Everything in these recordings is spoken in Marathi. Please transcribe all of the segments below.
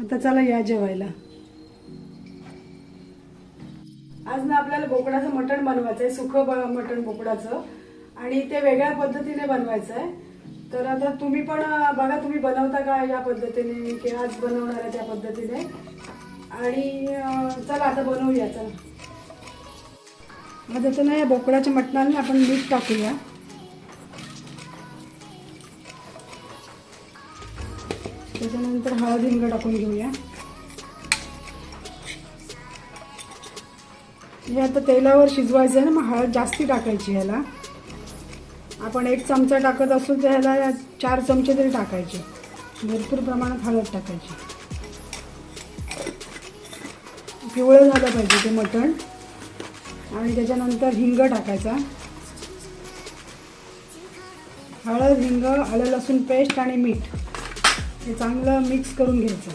आता चला या जेवायला. आज ना आपल्याला बोकडाचं मटण बनवायचं आहे सुखं ब- मटण बोकडाचं. आणि ते वेगळ्या पद्धतीने बनवायचं आहे तर आता तुम्ही पण बघा तुम्ही बनवता का या पद्धतीने की आज बनवणार आहे त्या पद्धतीने. आणि चला आता बनवूया चला. मग आता ना या बोकडाच्या मटणाने आपण मीठ टाकूया. त्याच्यानंतर हळद हिंग टाकून घेऊया. हे आता तेलावर शिजवायचं आहे ना मग हळद जास्ती टाकायची ह्याला. आपण एक चमचा टाकत असू तर ह्याला चार चमचे तरी टाकायचे. भरपूर प्रमाणात हळद टाकायची. पिवळं झालं पाहिजे ते मटण. आणि त्याच्यानंतर हिंग टाकायचा. हळद हिंग आलं लसूण पेस्ट आणि मीठ. हे चांगलं मिक्स करून घ्यायचं.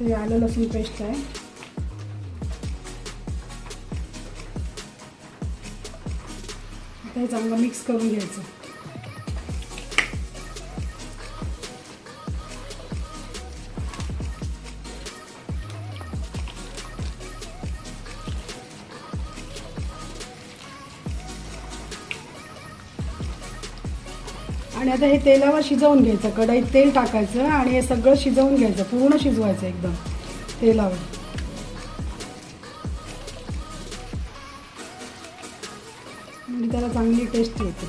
ते आलं लसूण पेस्ट आहे. ते चांगलं मिक्स करून घ्यायचं. आणि आता हे तेलावर शिजवून घ्यायचं कढईत तेल टाकायचं आणि हे सगळं शिजवून घ्यायचं पूर्ण शिजवायचं एकदम तेलावर. म्हणजे त्याला चांगली टेस्ट येते.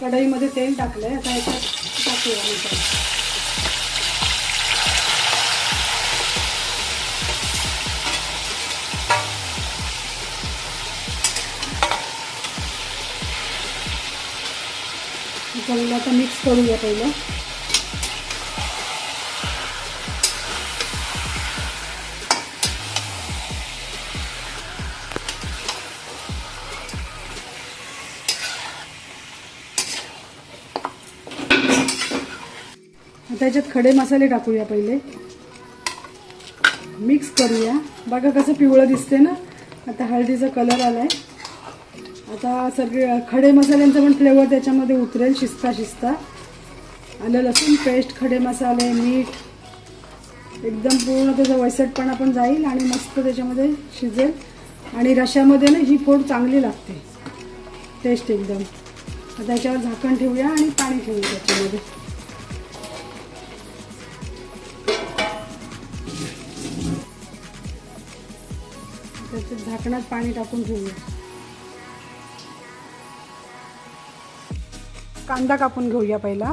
कढईमध्ये तेल टाकलंय आता याच्यात टाकूया नंतर आता मिक्स करूया पहिलं. आता याच्यात खडे मसाले टाकूया पहिले. मिक्स करूया. बघा कसं पिवळं दिसते ना? आता हळदीचा कलर आलाय. आता सगळे खडे मसाल्यांचा पण फ्लेवर त्याच्यामध्ये उतरेल शिजता शिजता आलं लसूण पेस्ट खडे मसाले मीठ एकदम पूर्ण त्याचा वैसटपणा पण जाईल आणि मस्त त्याच्यामध्ये शिजेल. आणि रशामध्ये ना ही फोड चांगली लागते. टेस्ट एकदम. आता याच्यावर झाकण ठेवूया आणि पाणी ठेवूया त्याच्यामध्ये. त्याच्यात झाकणात पाणी टाकून ठेवूया. कांदा कापून घेऊया पहिला.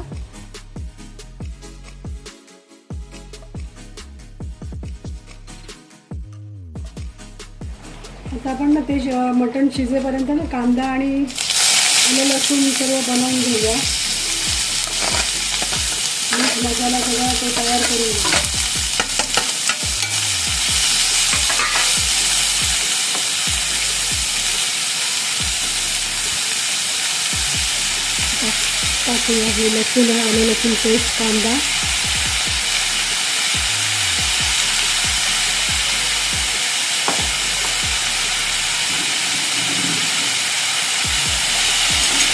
आता आपण ना ते मटण शिजेपर्यंत ना कांदा आणि आलं लसूण सर्व बनवून घेऊया. मसाला सगळा तो तयार करून घेऊया टाकूया हे लसूण आलं लसूण पेस्ट कांदा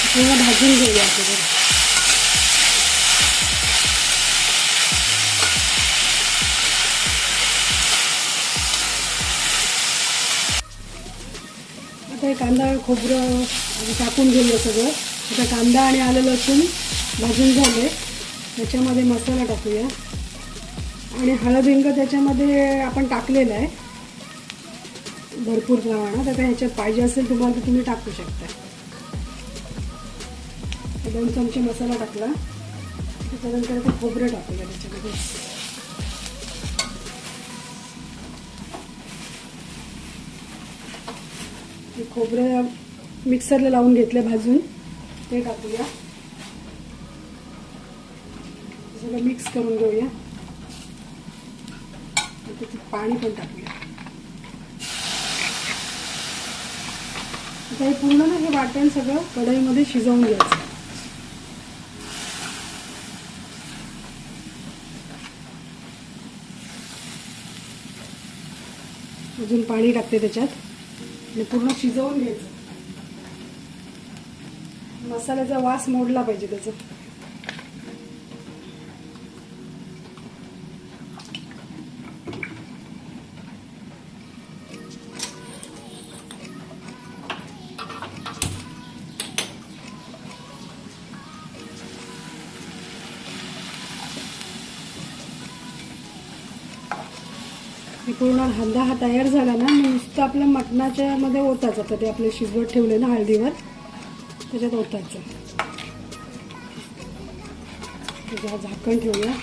पूर्ण भाजून घेऊया अगोदर आता हे कांदा खोबरं आधी टाकून घेऊया सगळं आता कांदा आणि आलं लसूण भाजून झाले. त्याच्यामध्ये मसाला टाकूया. आणि हळद हिंग त्याच्यामध्ये आपण टाकलेलं आहे. भरपूर प्रमाणात. आता ह्याच्यात पाहिजे असेल तुम्हाला तर तुम्ही टाकू शकता. दोन चमचे मसाला टाकला. त्याच्यानंतर आता खोबरं टाकूया त्याच्यामध्ये. खोबरं मिक्सरला लावून घेतलं भाजून. ते टाकूया. सगळं मिक्स करून घेऊया. आणि त्याच्यात पाणी पण टाकूया. आता हे पूर्ण ना हे वाटण सगळं कढईमध्ये शिजवून घ्यायचं. अजून पाणी टाकते त्याच्यात. आणि पूर्ण शिजवून घ्यायचं. मसाल्याचा वास मोडला पाहिजे त्याचा. पूर्ण हल्ला हा तयार झाला ना नुसतं आपल्या मटणाच्या मध्ये होताच आता ते आपले शिजवत ठेवले ना हळदीवर. त्याच्यात ओतायचं. त्याच्यावर झाकण ठेवूया.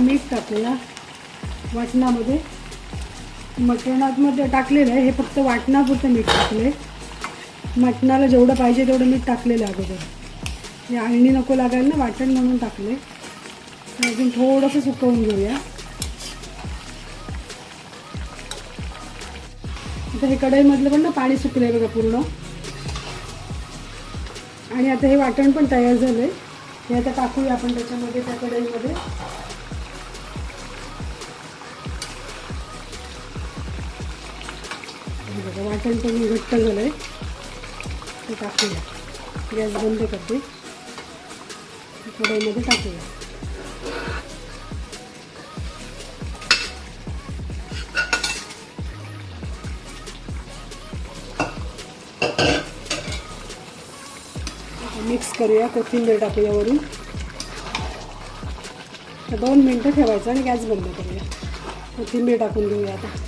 मीठ टाकूया वाटणामध्ये. मटणामध्ये टाकलेलं आहे. हे फक्त वाटणापुरतं मीठ टाकलं आहे मटणाला जेवढं पाहिजे तेवढं मीठ टाकलेलं अगोदर. हे नको लागायला ना वाटण म्हणून टाकले अजून थोडंसं सुकवून घेऊया. आता हे कढईमधलं पण ना पाणी सुकलं आहे बघा पूर्ण. आणि आता हे वाटण पण तयार झालं आहे हे आता टाकूया आपण त्याच्यामध्ये त्या कढईमध्ये. बघा वाटण पण घट्ट झालं आहे ते टाकूया. गॅस बंद करते. कढईमध्ये टाकूया. मिक्स करूया कोथिंबीर टाकूया वरून. तर दोन मिनटं ठेवायचं आणि गॅस बंद करूया. कोथिंबीर टाकून घेऊया आता.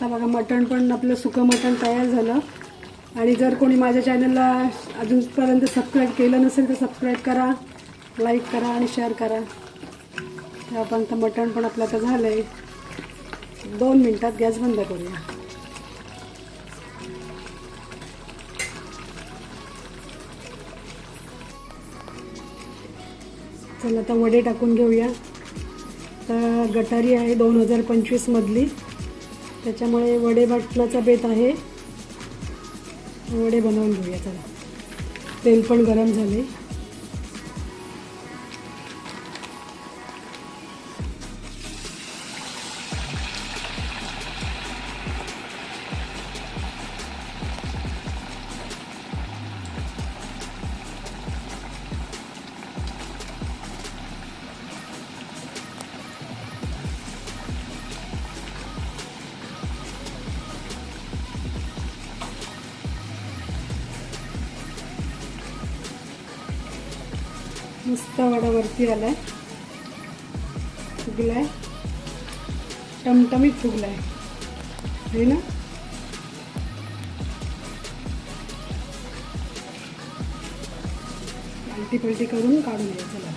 आता बघा मटण पण आपलं सुकं मटण तयार झालं. आणि जर कोणी माझ्या चॅनलला अजूनपर्यंत सबस्क्राईब केलं नसेल तर सबस्क्राईब करा लाईक करा आणि शेअर करा. त्यापर्यंत मटण पण आपलं आता झालं आहे दोन मिनटात गॅस बंद करूया. चला आता वडे टाकून घेऊया. तर गटारी आहे दोन हजार पंचवीसमधली त्याच्यामुळे वडे मटणाचा बेत आहे. वडे बनवून घेऊया चला. तेल पण गरम झाले. मस्त वडा वरती आलाय. फुगलाय. टमटमीत फुगलाय. हे ना? पलटी पलटी करून काढून घ्यायचं चला.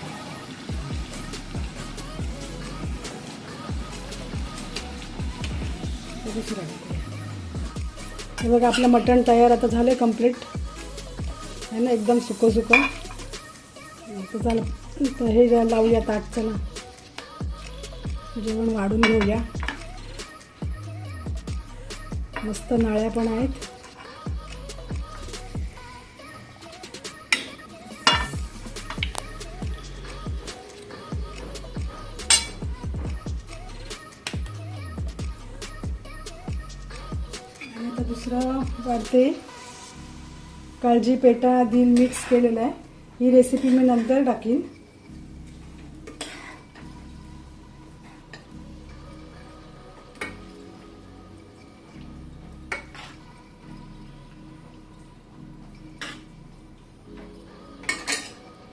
आता दुसरा हे बघा आपलं मटण तयार आता झालं कंप्लीट आहे ना एकदम सुकं सुकं तर चला तर हे लावूया ताट चला. जेवण वाढून घेऊया. मस्त नाळ्या पण आहेत. दुसरं वाढते. काळजी पेटा दिल मिक्स केलेलं आहे. ही रेसिपी मी नंतर टाकीन.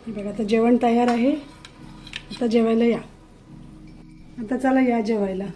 बघा आता जेवण तयार आहे. आता जेवायला या. आता चला या जेवायला.